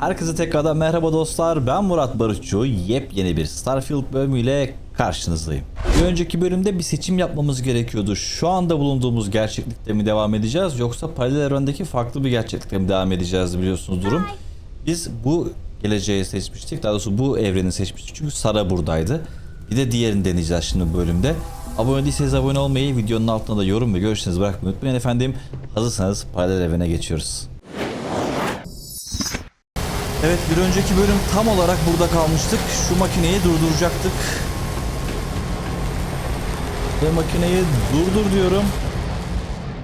Herkese tekrardan merhaba dostlar. Ben Murat Barutçu. Yepyeni bir Starfield bölümüyle karşınızdayım. Bir önceki bölümde bir seçim yapmamız gerekiyordu. Şu anda bulunduğumuz gerçeklikte mi devam edeceğiz yoksa paralel evrendeki farklı bir gerçeklikte mi devam edeceğiz biliyorsunuz durum. Biz bu geleceği seçmiştik. Daha doğrusu bu evreni seçmiştik. Çünkü Sara buradaydı. Bir de diğerini deneyeceğiz şimdi bu bölümde. Abone değilseniz abone olmayı, videonun altına da yorum ve görüşlerinizi bırakmayı unutmayın efendim. Hazırsanız paralel evrene geçiyoruz. Evet bir önceki bölüm tam olarak burada kalmıştık. Şu makineyi durduracaktık. Ve makineyi durdur diyorum.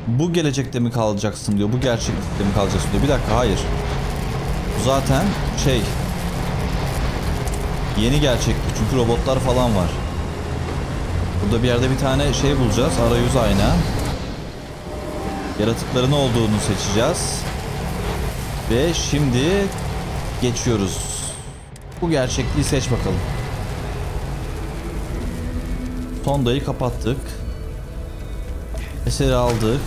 Bu gelecekte mi kalacaksın diyor. Bu gerçeklikte mi kalacaksın diyor. Bir dakika hayır. Zaten şey. Yeni gerçeklik çünkü robotlar falan var. Burada bir yerde bir tane şey bulacağız. Arayüz ayna. Yaratıkların olduğunu seçeceğiz. Ve şimdi geçiyoruz. Bu gerçekliği seç bakalım. Sondayı kapattık. Eseri aldık.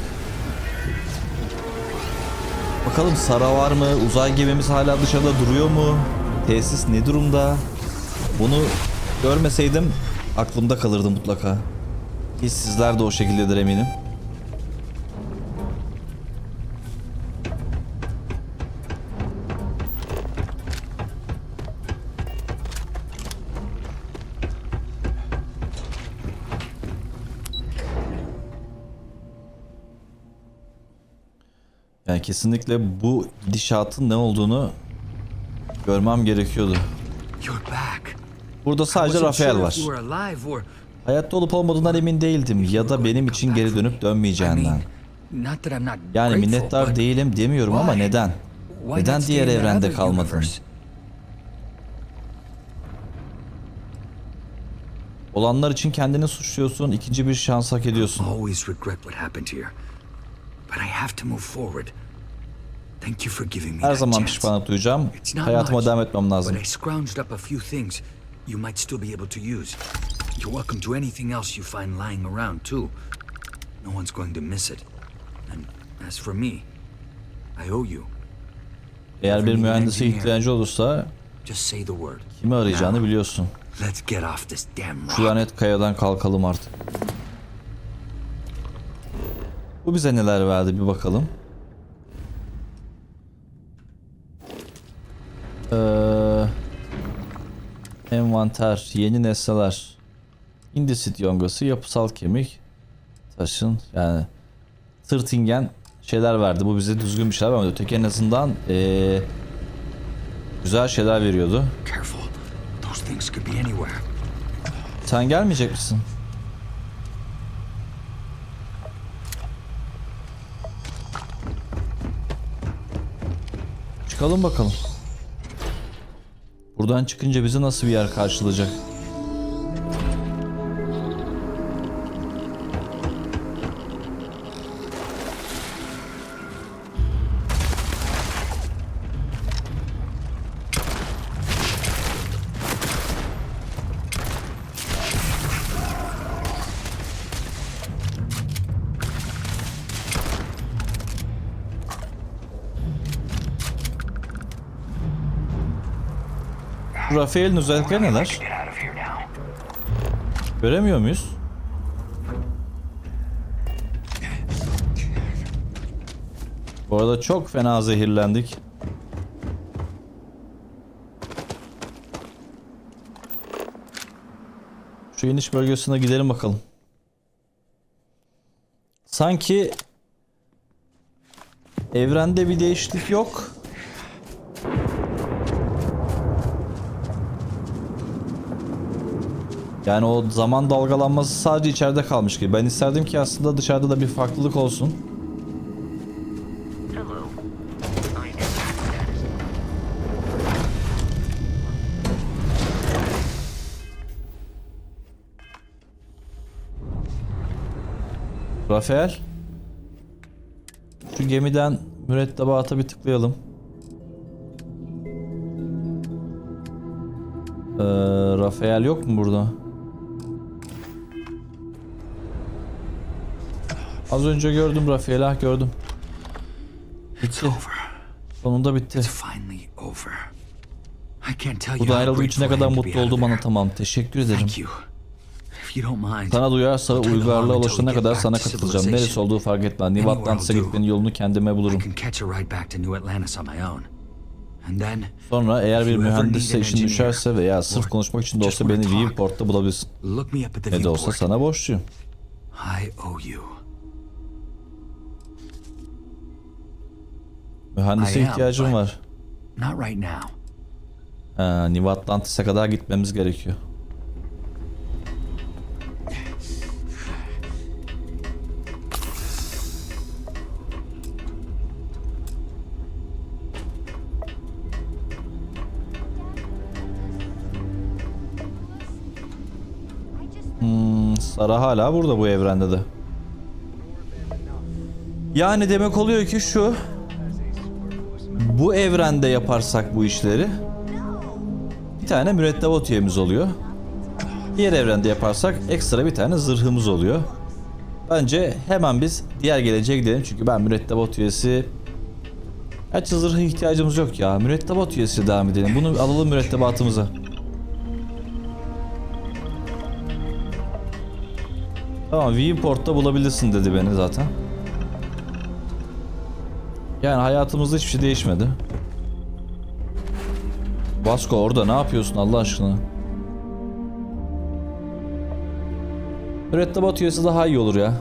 Bakalım Sara var mı? Uzay gemimiz hala dışarıda duruyor mu? Tesis ne durumda? Bunu görmeseydim aklımda kalırdı mutlaka. Ki sizler de o şekildedir eminim. Yani kesinlikle bu gidişatın ne olduğunu görmem gerekiyordu. Burada sadece Rafael var. Hayatta olup olmadığından emin değildim ya da benim için geri dönüp dönmeyeceğinden. Yani minnettar değilim demiyorum ama neden? Neden diğer evrende kalmadın? Olanlar için kendini suçluyorsun, ikinci bir şans hak ediyorsun. But I have to move forward. Thank you for giving me Her that zaman pişmanlık duyacağım. Hayatıma devam etmem lazım. But I scrounged up a few things you might still be able to use. You're welcome to anything else you find lying around too. No one's going to miss it. And as for me, I owe you. Eğer bir mühendise ihtiyacı olursa Just say the word. kimi arayacağını biliyorsun. Let's get off this damn rock. Şu lanet kayadan kalkalım artık. Bu bize neler verdi bir bakalım. Ee, envanter, yeni nesneler. Indesit yongası, yapısal kemik, taşın yani tırtingen şeyler verdi. Bu bize düzgün bir şeyler vermedi. Öteki en azından ee, güzel şeyler veriyordu. Sen gelmeyecek misin? Çıkalım bakalım. Buradan çıkınca bizi nasıl bir yer karşılayacak? Rafael'in özellikleri neler? Göremiyor muyuz? Bu arada çok fena zehirlendik. Şu iniş bölgesine gidelim bakalım. Sanki evrende bir değişiklik yok. Yani o zaman dalgalanması sadece içeride kalmış gibi. Ben isterdim ki aslında dışarıda da bir farklılık olsun. Rafael. Şu gemiden mürettebata bir tıklayalım. Ee, Rafael yok mu burada? Az önce gördüm Rafael'i. Ah gördüm. Bitti. Over. Sonunda bitti. It's finally over. over. I can't tell you Burada how ayrıldığım için ne kadar mutlu olduğumu anlatamam. Teşekkür ederim. Sana duyarsa uygarlığa ulaşana kadar sana katılacağım. Neresi olduğu fark etmez. New Atlantis'e gitmenin yolunu kendime bulurum. Sonra eğer bir mühendisse işin düşerse veya sırf konuşmak için de olsa beni Viewport'ta bulabilirsin. Ne de olsa sana borçluyum. I owe you. Mühendise ihtiyacım var. Not right now. Ha, New Atlantis'e kadar gitmemiz gerekiyor. Hmm, Sara hala burada bu evrende de. Yani demek oluyor ki şu. Bu evrende yaparsak bu işleri bir tane mürettebat üyemiz oluyor. Diğer evrende yaparsak ekstra bir tane zırhımız oluyor. Bence hemen biz diğer geleceğe gidelim çünkü ben mürettebat üyesi Gerçi zırha ihtiyacımız yok ya. Mürettebat üyesi devam edelim. Bunu alalım mürettebatımıza. Tamam Viewport'ta bulabilirsin dedi beni zaten. Yani hayatımızda hiçbir şey değişmedi. Vasco orada ne yapıyorsun Allah aşkına? Mürettebat üyesi daha iyi olur ya.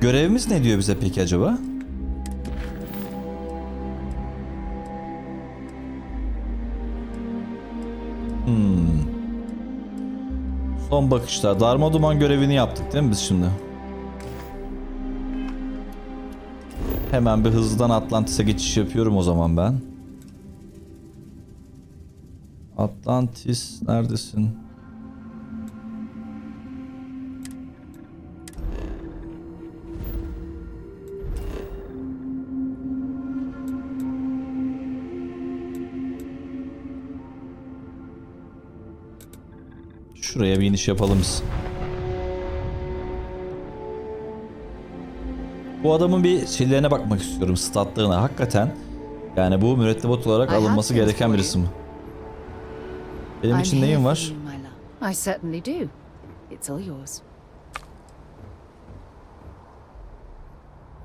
Görevimiz ne diyor bize peki acaba? Bakışlar. Darma duman görevini yaptık değil mi biz şimdi? Hemen bir hızlıdan Atlantis'e geçiş yapıyorum o zaman ben. Atlantis neredesin? Şuraya bir iniş yapalım biz. Bu adamın bir şeylerine bakmak istiyorum, statlarına. Hakikaten yani bu mürettebat olarak alınması gereken you. mi? Benim I'm için for var? you, my love. I certainly do. It's all yours.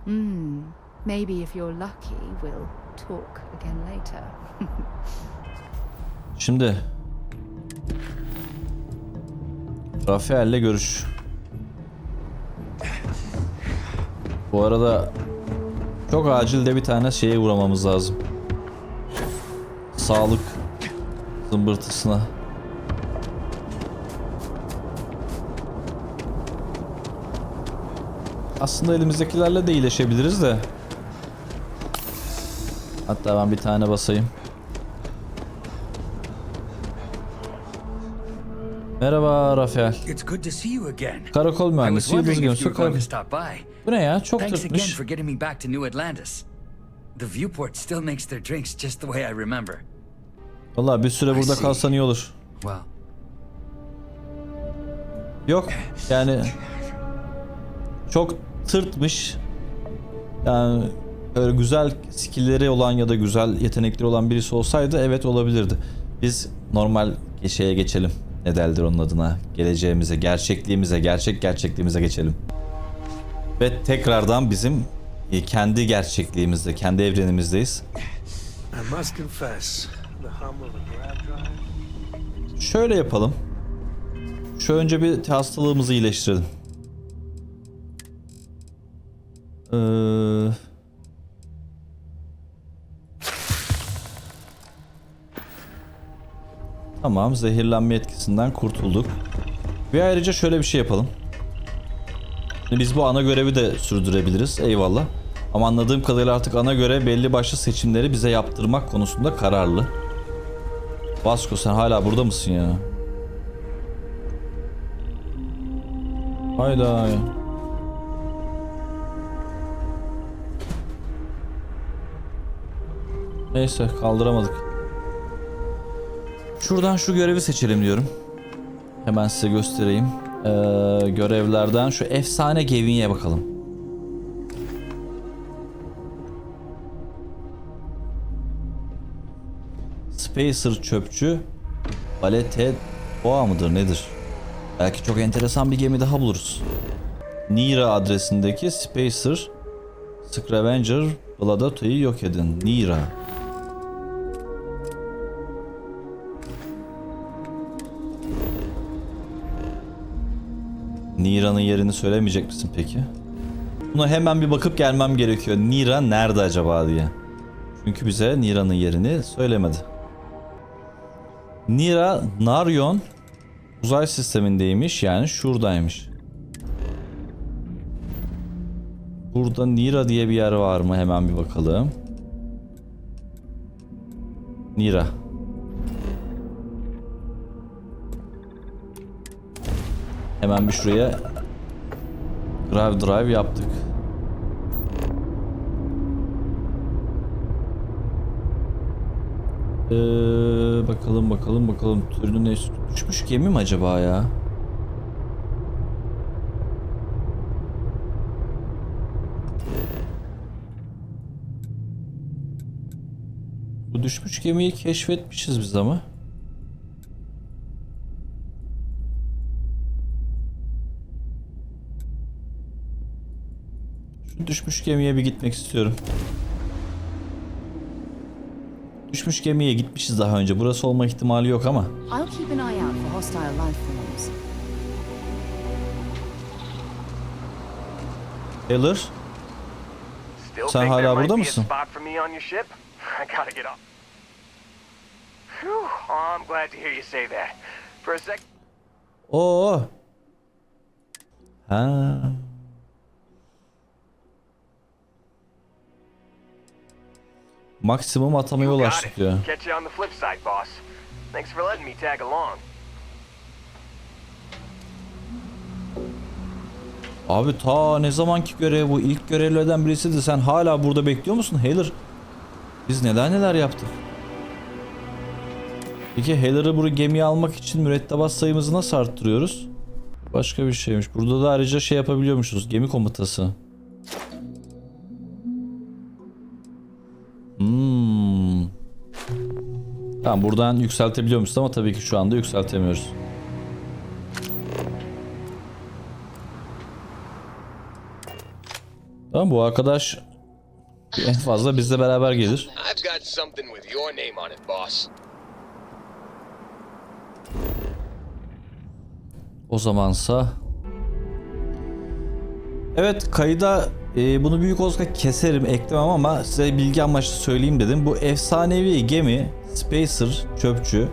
Hmm. Maybe if you're lucky, we'll talk again later. Şimdi Rafael'le görüş. Bu arada çok acil de bir tane şeye uğramamız lazım. Sağlık zımbırtısına. Aslında elimizdekilerle de iyileşebiliriz de. Hatta ben bir tane basayım. Merhaba Rafael. Karakol mühendisi going karakol. Bu ne ya? Çok Thanks again tırtmış. for getting me back to New Atlantis. The viewport still makes their drinks just the way I remember. Valla bir süre burada kalsan iyi olur. Yok yani çok tırtmış. Yani öyle güzel skillleri olan ya da güzel yetenekleri olan birisi olsaydı evet olabilirdi. Biz normal şeye geçelim. Ne derler onun adına? Geleceğimize, gerçekliğimize, gerçek gerçekliğimize geçelim. Ve tekrardan bizim e, kendi gerçekliğimizde, kendi evrenimizdeyiz. Şöyle yapalım. Şu önce bir hastalığımızı iyileştirelim. Ee... Tamam, zehirlenme etkisinden kurtulduk. Ve ayrıca şöyle bir şey yapalım. Biz bu ana görevi de sürdürebiliriz. Eyvallah. Ama anladığım kadarıyla artık ana görev belli başlı seçimleri bize yaptırmak konusunda kararlı. Vasco sen hala burada mısın ya? Hayda. Neyse kaldıramadık. Şuradan şu görevi seçelim diyorum. Hemen size göstereyim. Ee, görevlerden şu efsane Gavin'e bakalım. Spacer çöpçü Balete Boğa mıdır nedir? Belki çok enteresan bir gemi daha buluruz. Nira adresindeki Spacer Scavenger Bladata'yı yok edin. Nira. Nira'nın yerini söylemeyecek misin peki? Buna hemen bir bakıp gelmem gerekiyor. Nira nerede acaba diye. Çünkü bize Nira'nın yerini söylemedi. Nira Naryon uzay sistemindeymiş yani şuradaymış. Burada Nira diye bir yer var mı? Hemen bir bakalım. Nira. Hemen bir şuraya Drive Drive yaptık. Ee, bakalım bakalım bakalım türünün ne düşmüş gemi mi acaba ya? Bu düşmüş gemiyi keşfetmişiz biz ama. Düşmüş gemiye bir gitmek istiyorum. Düşmüş gemiye gitmişiz daha önce. Burası olma ihtimali yok ama. I'll keep an eye out for hostile letting me tag along. Abi ta ne zamanki görev bu? İlk görevlerden birisiydi. Sen hala burada bekliyor musun Haylor? Biz neler neler yaptık. Peki Haylor'ı bu gemiye almak için mürettebat sayımızı nasıl arttırıyoruz? Başka bir şeymiş. Burada da ayrıca şey yapabiliyormuşuz. Gemi komutası. Hmm. Tamam buradan yükseltebiliyormuşuz ama tabii ki şu anda yükseltemiyoruz. Tamam bu arkadaş en fazla bizle beraber gelir. O zamansa Evet kayıda e, bunu büyük olsa keserim eklemem ama size bilgi amaçlı söyleyeyim dedim. Bu efsanevi gemi Spacer çöpçü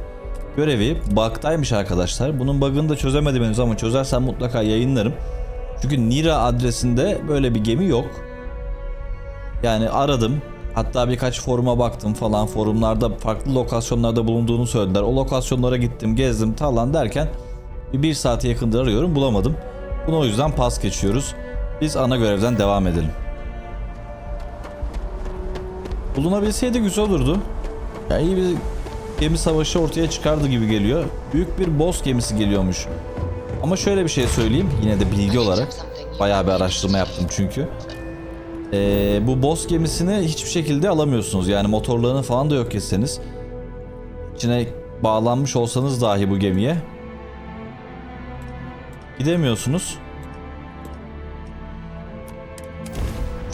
görevi bug'daymış arkadaşlar. Bunun bug'ını da çözemedim henüz ama çözersem mutlaka yayınlarım. Çünkü Nira adresinde böyle bir gemi yok. Yani aradım. Hatta birkaç foruma baktım falan. Forumlarda farklı lokasyonlarda bulunduğunu söylediler. O lokasyonlara gittim, gezdim falan derken bir, saate yakındır arıyorum bulamadım. Bunu o yüzden pas geçiyoruz. Biz ana görevden devam edelim. Bulunabilseydi güzel olurdu. Ya iyi bir gemi savaşı ortaya çıkardı gibi geliyor. Büyük bir boss gemisi geliyormuş. Ama şöyle bir şey söyleyeyim yine de bilgi olarak. Bayağı bir araştırma yaptım çünkü. Ee, bu boss gemisini hiçbir şekilde alamıyorsunuz. Yani motorlarını falan da yok kesseniz. İçine bağlanmış olsanız dahi bu gemiye gidemiyorsunuz.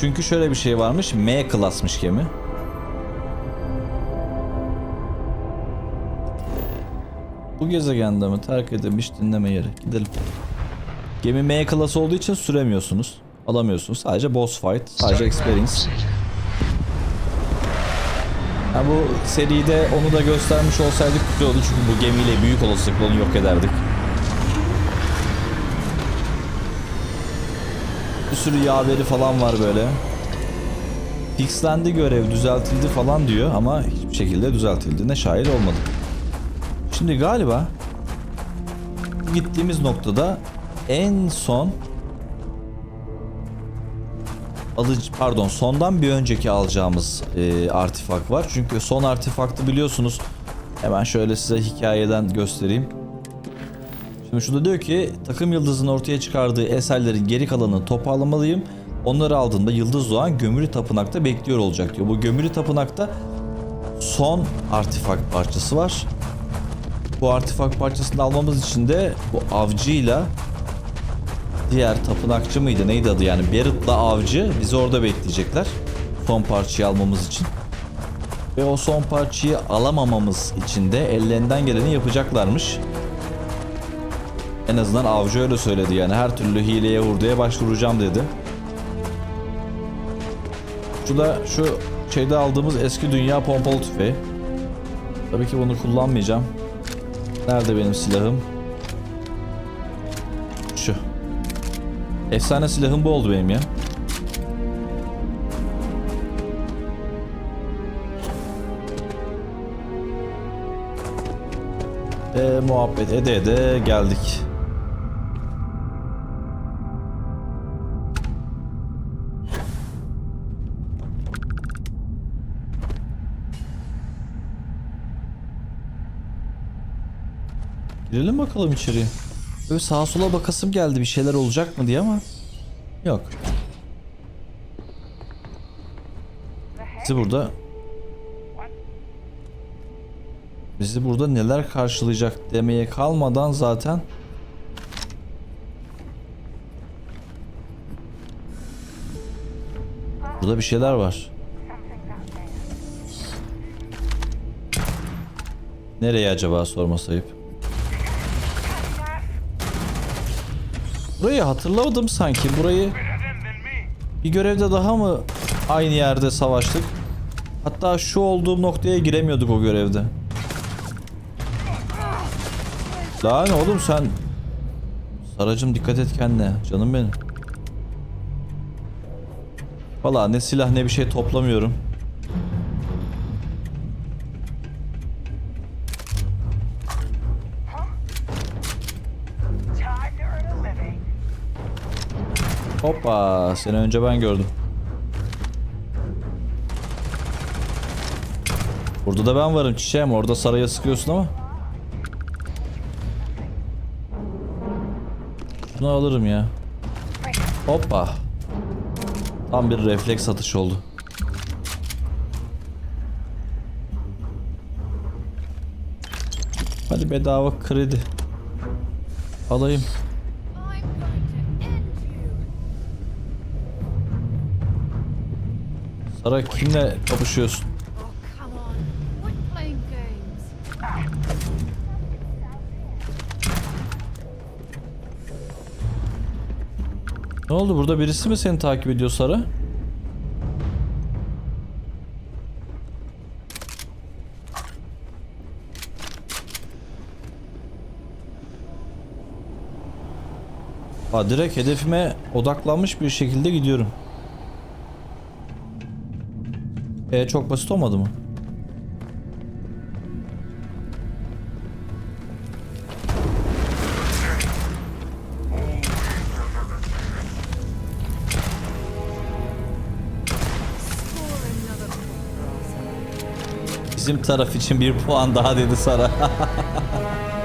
Çünkü şöyle bir şey varmış. M klasmış gemi. Bu gezegende mi terk edilmiş dinleme yeri. Gidelim. Gemi M klas olduğu için süremiyorsunuz. Alamıyorsunuz. Sadece boss fight, sadece experience. Ha bu seride onu da göstermiş olsaydık güzel oldu çünkü bu gemiyle büyük olasılıkla onu yok ederdik. Sürü yaveri falan var böyle. Fixlendi görev düzeltildi falan diyor ama hiçbir şekilde düzeltildiğine şahit olmadık. Şimdi galiba gittiğimiz noktada en son alıcı pardon sondan bir önceki alacağımız e, artifak var. Çünkü son artifaktı biliyorsunuz. Hemen şöyle size hikayeden göstereyim. Şimdi şurada diyor ki takım yıldızın ortaya çıkardığı eserlerin geri kalanını son artifak parçası var. Bu artifak parçasını almamız için de bu avcıyla diğer tapınakçı mıydı neydi adı yani Barrett'la avcı bizi orada bekleyecekler. Son parçayı almamız için. Ve o son parçayı alamamamız için de ellerinden geleni yapacaklarmış. En azından avcı öyle söyledi yani her türlü hileye hurdaya başvuracağım dedi. Şu da şu şeyde aldığımız eski dünya pompalı tüfeği. Tabii ki bunu kullanmayacağım. Nerede benim silahım? Şu. Efsane silahım bu oldu benim ya. Ve muhabbet ede ede geldik. Girelim bakalım içeriye. Böyle sağa sola bakasım geldi bir şeyler olacak mı diye ama yok. Bizi burada Bizi burada neler karşılayacak demeye kalmadan zaten Burada bir şeyler var. Nereye acaba sorma sayıp? Burayı hatırlamadım sanki. Burayı bir görevde daha mı aynı yerde savaştık? Hatta şu olduğum noktaya giremiyorduk o görevde. Lan oğlum sen Saracım dikkat et kendine canım benim. Valla ne silah ne bir şey toplamıyorum. Hoppa seni önce ben gördüm. Burada da ben varım çiçeğim orada saraya sıkıyorsun ama. Bunu alırım ya. Hoppa. Tam bir refleks atış oldu. Hadi bedava kredi. Alayım. Sara kimle kapışıyorsun? Ne oldu burada birisi mi seni takip ediyor Sara? Ha direkt hedefime odaklanmış bir şekilde gidiyorum. E çok basit olmadı mı? Bizim taraf için bir puan daha dedi Sara.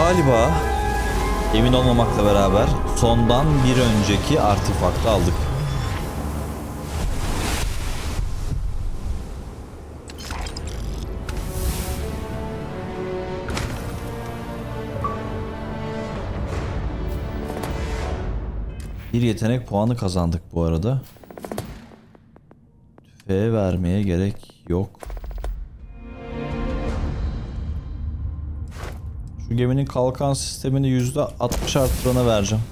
Galiba emin olmamakla beraber sondan bir önceki artefaktı aldık. Bir yetenek puanı kazandık bu arada. Tüfeğe vermeye gerek yok. Geminin kalkan sistemini %60 arttırana vereceğim.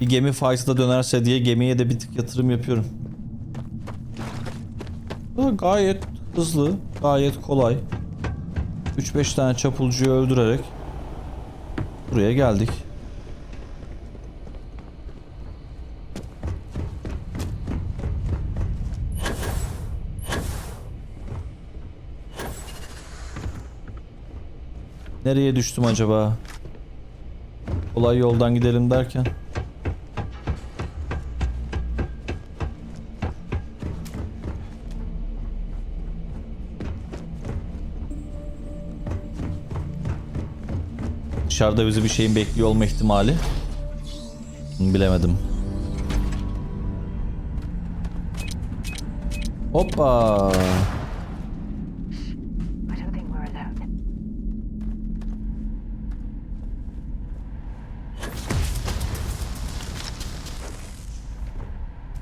Bir gemi fight'da dönerse diye gemiye de bir tık yatırım yapıyorum. Bu gayet hızlı, gayet kolay. 3-5 tane çapulcuyu öldürerek buraya geldik. Nereye düştüm acaba? Kolay yoldan gidelim derken. Dışarıda bizi bir şeyin bekliyor olma ihtimali. Bilemedim. Hoppa.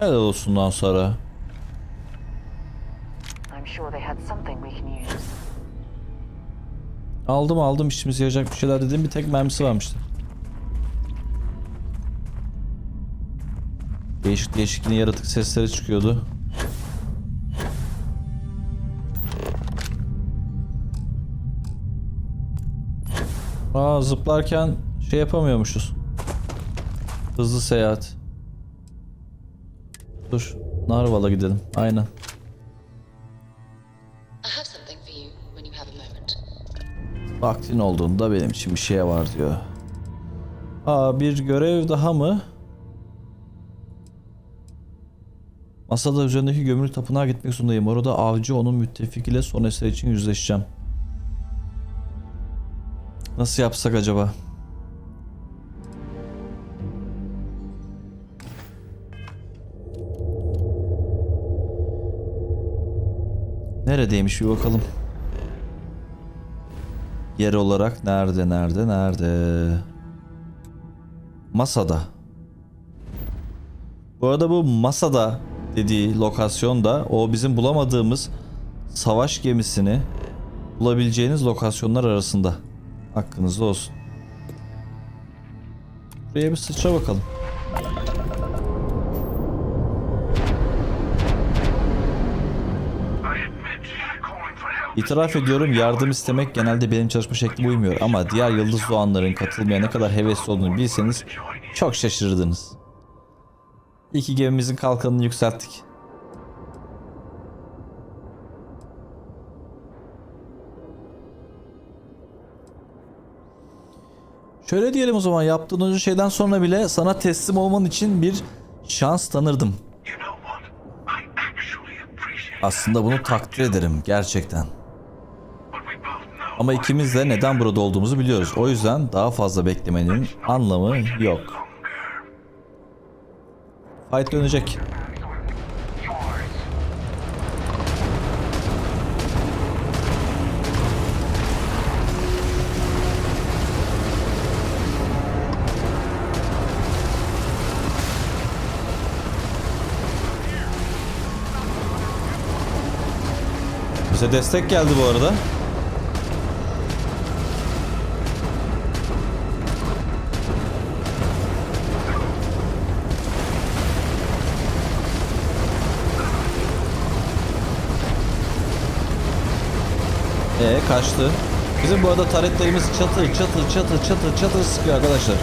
Helal we can use. Aldım aldım işimize yarayacak bir şeyler dedim bir tek mermisi varmıştı. Değişik değişik yine yaratık sesleri çıkıyordu. Aa zıplarken şey yapamıyormuşuz. Hızlı seyahat. Dur. Narval'a gidelim. Aynen. Vaktin olduğunda benim için bir şeye var diyor. Aa bir görev daha mı? Masada üzerindeki gömülü tapınağa gitmek zorundayım. Orada avcı onun müttefikiyle son eser için yüzleşeceğim. Nasıl yapsak acaba? Neredeymiş bir bakalım. Yer olarak nerede nerede nerede? Masada. Bu arada bu masada dediği lokasyonda o bizim bulamadığımız savaş gemisini bulabileceğiniz lokasyonlar arasında. Hakkınızda olsun. Buraya bir sıçra bakalım. İtiraf ediyorum yardım istemek genelde benim çalışma şeklime uymuyor ama diğer yıldız doğanların katılmaya ne kadar hevesli olduğunu bilseniz çok şaşırırdınız. İki gemimizin kalkanını yükselttik. Şöyle diyelim o zaman yaptığın önce şeyden sonra bile sana teslim olman için bir şans tanırdım. Aslında bunu takdir ederim gerçekten. Ama ikimiz de neden burada olduğumuzu biliyoruz. O yüzden daha fazla beklemenin anlamı yok. Fight dönecek. Bize destek geldi bu arada. Kaçtı. Bizim bu arada taretlerimiz çatır çatır çatır çatır çatır sıkıyor arkadaşlar.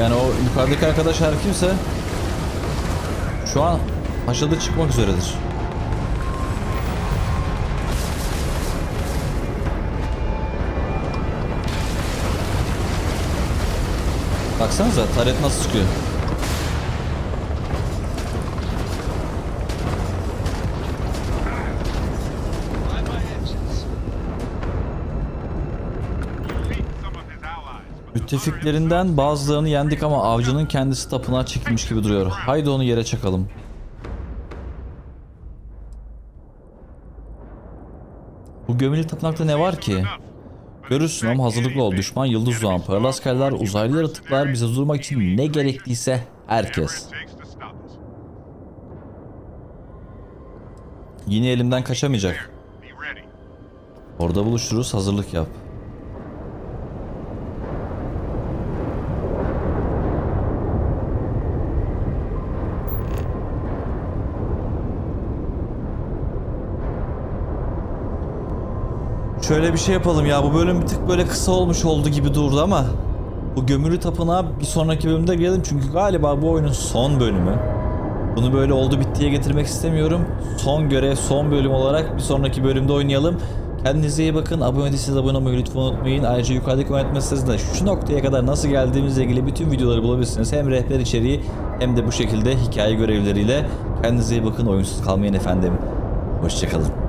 Yani o yukarıdaki arkadaş her kimse şu an haşadı çıkmak üzeredir. Baksanıza taret nasıl çıkıyor. Müttefiklerinden bazılarını yendik ama avcının kendisi tapınağa çekilmiş gibi duruyor. Haydi onu yere çakalım. Bu gömülü tapınakta ne var ki? Görürsün ama hazırlıklı ol. Düşman yıldız doğan, paralaskaller, uzaylı yaratıklar bize durmak için ne gerekliyse herkes. Yine elimden kaçamayacak. Orada buluşuruz, hazırlık yap. Şöyle bir şey yapalım ya bu bölüm bir tık böyle kısa olmuş oldu gibi durdu ama bu gömülü tapınağa bir sonraki bölümde gelelim çünkü galiba bu oyunun son bölümü. Bunu böyle oldu bittiye getirmek istemiyorum. Son görev, son bölüm olarak bir sonraki bölümde oynayalım. Kendinize iyi bakın. Abone değilseniz abone olmayı lütfen unutmayın. Ayrıca yukarıdaki oynatma sitesinde şu noktaya kadar nasıl geldiğimizle ilgili bütün videoları bulabilirsiniz. Hem rehber içeriği hem de bu şekilde hikaye görevleriyle. Kendinize iyi bakın. Oyunsuz kalmayın efendim. Hoşçakalın.